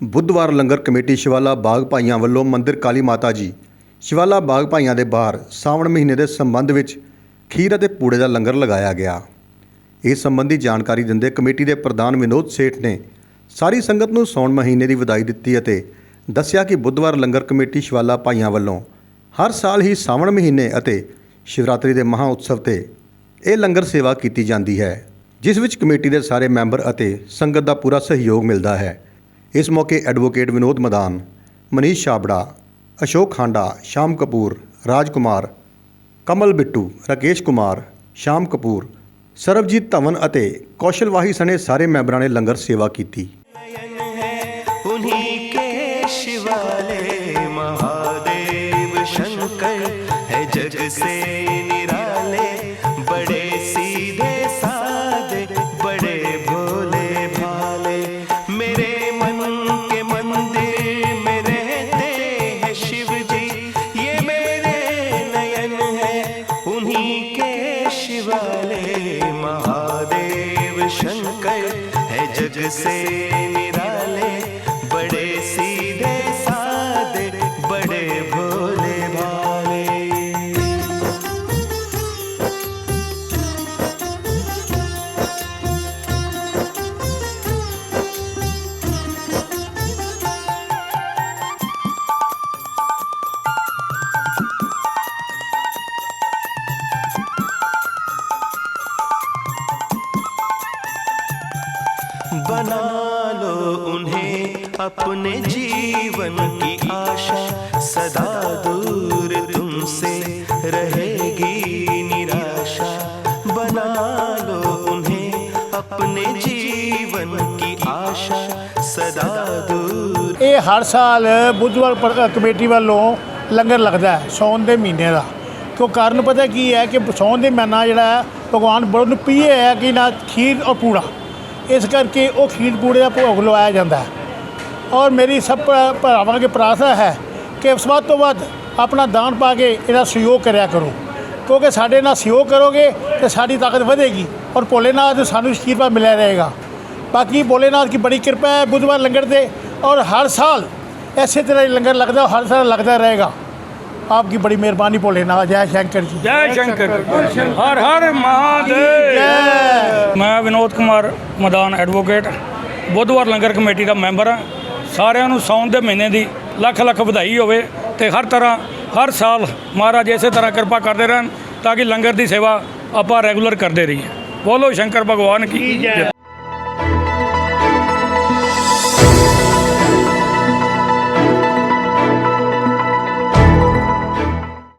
ਬੁੱਧਵਾਰ ਲੰਗਰ ਕਮੇਟੀ ਸ਼ਿਵਾਲਾ ਬਾਗ ਭਾਈਆਂ ਵੱਲੋਂ ਮੰਦਿਰ ਕਾਲੀ ਮਾਤਾ ਜੀ, ਸ਼ਿਵਾਲਾ ਬਾਗ ਭਾਈਆਂ ਦੇ ਬਾਹਰ ਸਾਵਣ ਮਹੀਨੇ ਦੇ ਸੰਬੰਧ ਵਿੱਚ ਖੀਰ ਅਤੇ ਪੂੜੇ ਦਾ ਲੰਗਰ ਲਗਾਇਆ ਗਿਆ। ਇਸ ਸੰਬੰਧੀ ਜਾਣਕਾਰੀ ਦਿੰਦੇ ਕਮੇਟੀ ਦੇ ਪ੍ਰਧਾਨ ਵਿਨੋਦ ਸੇਠ ਨੇ ਸਾਰੀ ਸੰਗਤ ਨੂੰ ਸੌਣ ਮਹੀਨੇ ਦੀ ਵਧਾਈ ਦਿੱਤੀ ਅਤੇ ਦੱਸਿਆ ਕਿ ਬੁੱਧਵਾਰ ਲੰਗਰ ਕਮੇਟੀ ਸ਼ਿਵਾਲਾ ਭਾਈਆਂ ਵੱਲੋਂ ਹਰ ਸਾਲ ਹੀ ਸਾਵਣ ਮਹੀਨੇ ਅਤੇ ਸ਼ਿਵਰਾਤਰੀ ਦੇ ਮਹਾ ਉਤਸਵ ਤੇ ਇਹ ਲੰਗਰ ਸੇਵਾ ਕੀਤੀ ਜਾਂਦੀ ਹੈ, ਜਿਸ ਵਿੱਚ ਕਮੇਟੀ ਦੇ ਸਾਰੇ ਮੈਂਬਰ ਅਤੇ ਸੰਗਤ ਦਾ ਪੂਰਾ ਸਹਿਯੋਗ ਮਿਲਦਾ ਹੈ। ਇਸ ਮੌਕੇ ਐਡਵੋਕੇਟ ਵਿਨੋਦ ਮਦਾਨ ਮਨੀਸ਼ ਛਾਬੜਾ ਅਸ਼ੋਕ ਖਾਂਡਾ ਸ਼ਾਮ ਕਪੂਰ ਰਾਜ ਕੁਮਾਰ ਕਮਲ ਬਿੱਟੂ ਰਾਕੇਸ਼ ਕੁਮਾਰ ਸ਼ਾਮ ਕਪੂਰ ਸਰਬਜੀਤ ਧਵਨ ਅਤੇ ਕੌਸ਼ਲ ਵਾਹੀ ਸਣੇ ਸਾਰੇ ਮੈਂਬਰਾਂ ਨੇ ਲੰਗਰ ਸੇਵਾ ਕੀਤੀ नयन है उन्हीं के शिवाले महादेव शंकर है जग से निराले महादेव शंकर है जग से बना लो उन्हें अपने जीवन की आशा सदा दूर तुमसे रहेगी निराशा बना लो उन्हें अपने जीवन की आशा सदा दूर ਇਹ ਹਰ ਸਾਲ ਬੁੱਧਵਾਰ ਪਰ- ਕਮੇਟੀ ਵੱਲੋਂ ਲੰਗਰ ਲੱਗਦਾ ਹੈ ਸੌਣ ਦੇ ਮਹੀਨੇ ਦਾ ਕਿਉਂ ਕਾਰਨ ਪਤਾ ਕੀ ਹੈ ਕਿ ਸੌਣ ਦੇ ਮਹੀਨਾ ਜਿਹੜਾ ਹੈ ਭਗਵਾਨ ਬੜਾ ਨੂੰ ਪੀਏ ਹੈ ਕਿ ਨਾ ਖੀਰ ਔਰ ਪੂੜਾ ਇਸ ਕਰਕੇ ਉਹ ਖੀਰ ਪੂੜੇ ਦਾ ਭੋਗ ਲਵਾਇਆ ਜਾਂਦਾ ਹੈ। ਔਰ ਮੇਰੀ ਸਭ ਭਰਾਵਾਂ ਕੇ ਪ੍ਰਾਰਥਨਾ ਹੈ ਕਿ ਵੱਧ ਤੋਂ ਵੱਧ ਆਪਣਾ ਦਾਨ ਪਾ ਕੇ ਇਹਦਾ ਸਹਿਯੋਗ ਕਰਿਆ ਕਰੋ। ਕਿਉਂਕਿ ਸਾਡੇ ਨਾਲ ਸਹਿਯੋਗ ਕਰੋਗੇ ਤੇ ਸਾਡੀ ਤਾਕਤ ਵਧੇਗੀ ਔਰ ਭੋਲੇਨਾਥ ਸਾਨੂੰ ਅਸ਼ੀਰਵਾਦ ਮਿਲਿਆ ਰਹੇਗਾ। ਬਾਕੀ ਭੋਲੇਨਾਥ ਦੀ ਬੜੀ ਕਿਰਪਾ ਹੈ ਬੁੱਧਵਾਰ ਲੰਗਰ 'ਤੇ ਔਰ ਹਰ ਸਾਲ ਐਸੇ ਤਰ੍ਹਾਂ ਹੀ ਲੰਗਰ ਲੱਗਦਾ ਹਰ ਸਾਲ ਲੱਗਦਾ ਰਹੇਗਾ। आपकी बड़ी मेहरबानी भोलेनाथ जय शंकर जी ਜੈ ਸ਼ੰਕਰ ਹਰ ਹਰ ਮਹਾਦੇਵ जय ਮੈਂ ਵਿਨੋਦ ਕੁਮਾਰ ਮਦਾਨ ਐਡਵੋਕੇਟ ਬੁੱਧਵਾਰ ਲੰਗਰ ਕਮੇਟੀ ਦਾ ਮੈਂਬਰ ਹਾਂ ਸਾਰਿਆਂ ਨੂੰ ਸੌਣ ਦੇ ਮਹੀਨੇ ਦੀ ਲੱਖ ਲੱਖ ਵਧਾਈ ਹੋਵੇ ਤੇ ਹਰ ਤਰ੍ਹਾਂ ਹਰ ਸਾਲ ਮਹਾਰਾਜ ਇਸੇ ਤਰ੍ਹਾਂ ਕਿਰਪਾ ਕਰਦੇ ਰਹਿਣ ਤਾਂ ਕਿ ਲੰਗਰ ਦੀ ਸੇਵਾ ਆਪਾਂ ਰੈਗੂਲਰ ਕਰਦੇ ਰਹੀਏ ਬੋਲੋ ਸ਼ੰਕਰ ਭਗਵਾਨ ਕੀ ਜੈ